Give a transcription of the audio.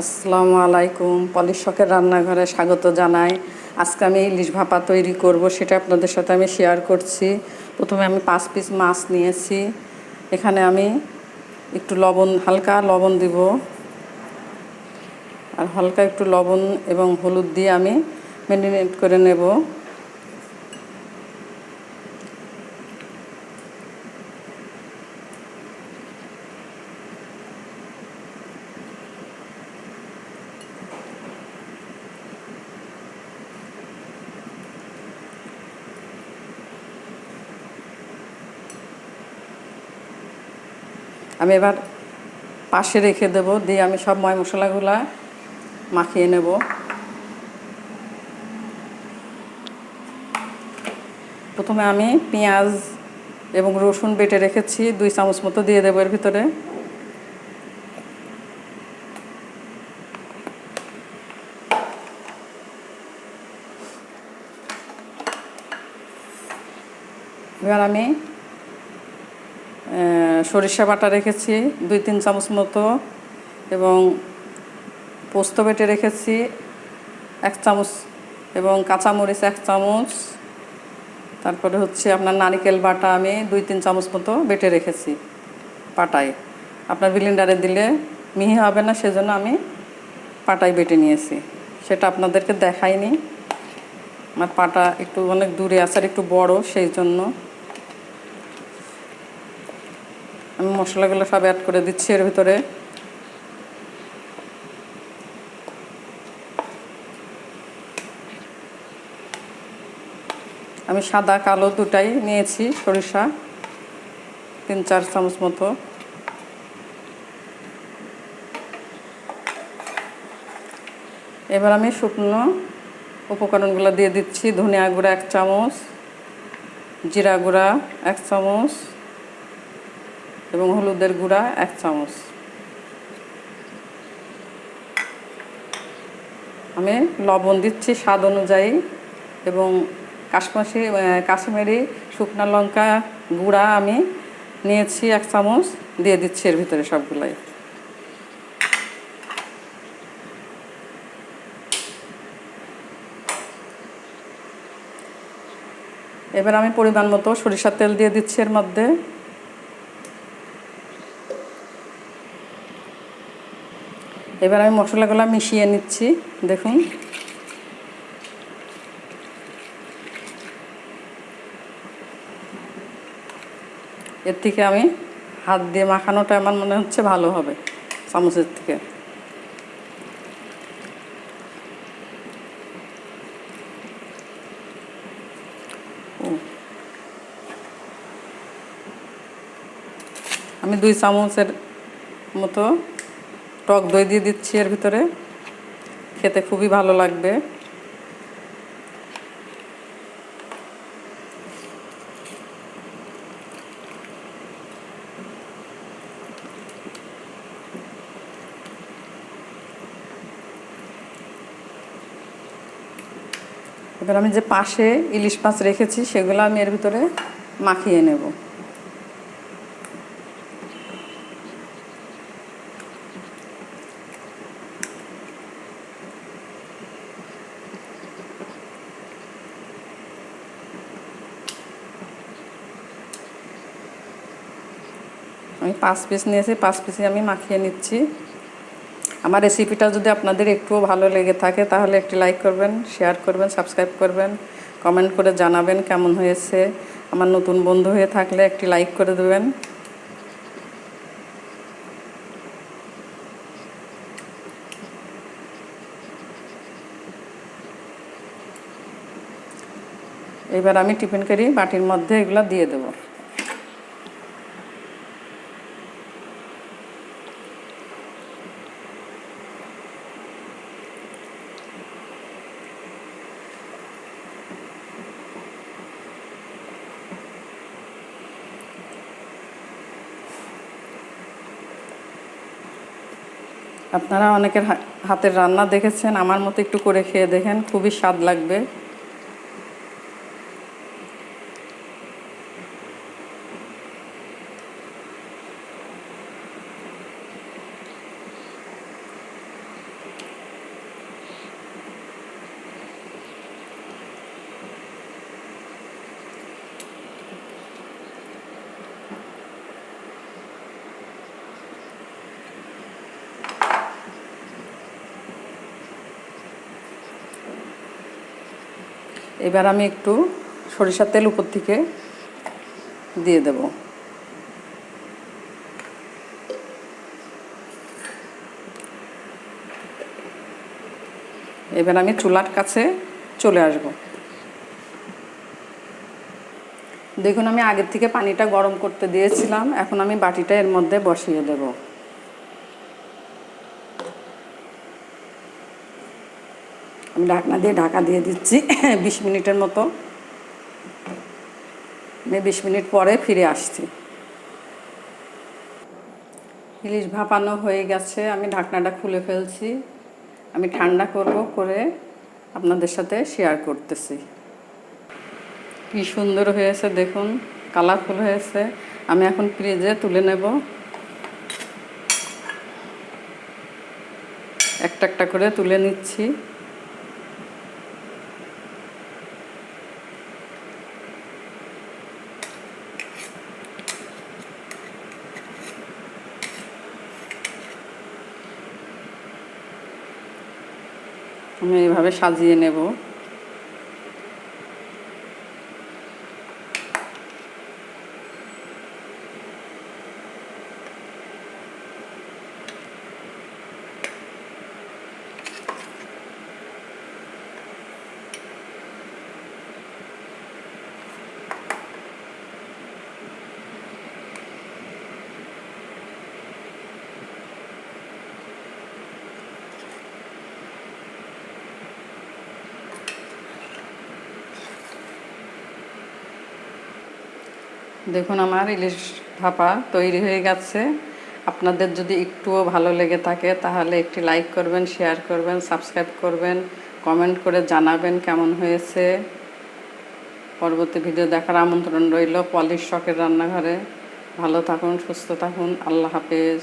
আসসালামু আলাইকুম। পলিশ রান্নাঘরে স্বাগত জানাই। আজকে আমি ইলিশ ভাপা তৈরি করব, সেটা আপনাদের সাথে আমি শেয়ার করছি। প্রথমে আমি পাঁচ পিস মাছ নিয়েছি। এখানে আমি একটু লবণ, হালকা লবণ দিব। আর হালকা একটু লবণ এবং হলুদ দিয়ে আমি ম্যারিনেট করে নেব। আমি এবার পাশে রেখে দেব, দিয়ে আমি সব ময় মশলাগুলো মাখিয়ে নেব। প্রথমে আমি পেঁয়াজ এবং রসুন বেটে রেখেছি, দুই চামচ মতো দিয়ে দেবো এর ভিতরে। এবার আমি সরিষা বাটা রেখেছি, দুই তিন চামচ মতো, এবং পোস্ত বেটে রেখেছি এক চামচ, এবং কাঁচামরিচ এক চামচ। তারপরে হচ্ছে আপনার নারিকেল বাটা আমি দুই তিন চামচ মতো বেটে রেখেছি পাটায়। আপনার বিলিন্ডারে দিলে মিহি হবে না, সেজন্য আমি পাটায় বেটে নিয়েছি। সেটা আপনাদেরকে দেখাইনি। আমার পাটা একটু অনেক দূরে আছে আর একটু বড়, সেই জন্য আমি মশলাগুলো সব অ্যাড করে দিচ্ছি এর ভিতরে। আমি সাদা, কালো দুটাই নিয়েছি সরিষা, তিন, চার চামচ মতো। এবার আমি শুকনো উপকরণগুলো দিয়ে দিচ্ছি। ধনিয়া গুঁড়া এক চামচ, জিরা গুঁড়া এক চামচ এবং হলুদের গুঁড়া এক চামচ। আমি লবণ দিচ্ছি স্বাদ অনুযায়ী এবং কাশমাশি কাশ্মীরি শুকনো লঙ্কা গুঁড়া আমি নিয়েছি এক চামচ, দিয়ে দিচ্ছি এর ভিতরে সবগুলাই। এবার আমি পরিমাণ মতো সরিষার তেল দিয়ে দিচ্ছি এর মধ্যে। এবার আমি মশলাগুলো মিশিয়ে নিচ্ছি, দেখুন। এর থেকে আমি হাত দিয়ে মাখানোটা আমার মনে হচ্ছে ভালো হবে, চামচের থেকে। আমি দুই চামচের মতো টক দই দিয়ে দিচ্ছি এর ভিতরে। খেতে খুবই ভালো লাগবে। এবার আমি যে পাশে ইলিশ মাছ রেখেছি, সেগুলো আমি এর ভিতরে মাখিয়ে নেব। আমি পাঁচ পিস নিয়েছি, পাঁচ পিসই আমি মাখিয়ে নিচ্ছি। আমার রেসিপিটা যদি আপনাদের একটুও ভালো লেগে থাকে, তাহলে একটি লাইক করবেন শেয়ার করবেন সাবস্ক্রাইব করবেন কমেন্ট করে জানাবেন কেমন হয়েছে। আমার নতুন বন্ধু হয়ে থাকলে একটি লাইক করে দেবেন। এবার আমি টিফিন কারি, বাটির মধ্যে এগুলো দিয়ে দেবো। আপনারা অনেকের হাতের রান্না দেখেছেন আমার মতো একটু করে খেয়ে দেখেন খুবই স্বাদ লাগবে। এবার আমি একটু সরিষার তেল উপর থেকে দিয়ে দেব। এবার আমি চুলার কাছে চলে আসব। দেখুন, আমি আগের থেকে পানিটা গরম করতে দিয়েছিলাম, এখন আমি বাটিটা এর মধ্যে বসিয়ে দেব। আমি ঢাকনা দিয়ে ঢাকা দিয়ে দিচ্ছি, বিশ মিনিটের মতো। আমি বিশ মিনিট পরে ফিরে আসছি। ইলিশ ভাপানো হয়ে গেছে, আমি ঢাকনাটা খুলে ফেলছি। আমি ঠান্ডা করব করে আপনাদের সাথে শেয়ার করতেছি। কি সুন্দর হয়েছে দেখুন কালারফুল হয়েছে। আমি এখন ফ্রিজে তুলে নেব। একটা একটা করে তুলে নিচ্ছি। আমি এইভাবে সাজিয়ে নেব। দেখুন, আমার ইলিশ ভাপা তৈরি হয়ে গেছে। আপনাদের যদি একটুও ভালো লেগে থাকে, তাহলে একটি লাইক করবেন, শেয়ার করবেন, সাবস্ক্রাইব করবেন, কমেন্ট করে জানাবেন কেমন হয়েছে। পরবর্তী ভিডিও দেখার আমন্ত্রণ রইল পলিশ শখের রান্নাঘরে। ভালো থাকুন, সুস্থ থাকুন, আল্লাহ হাফেজ।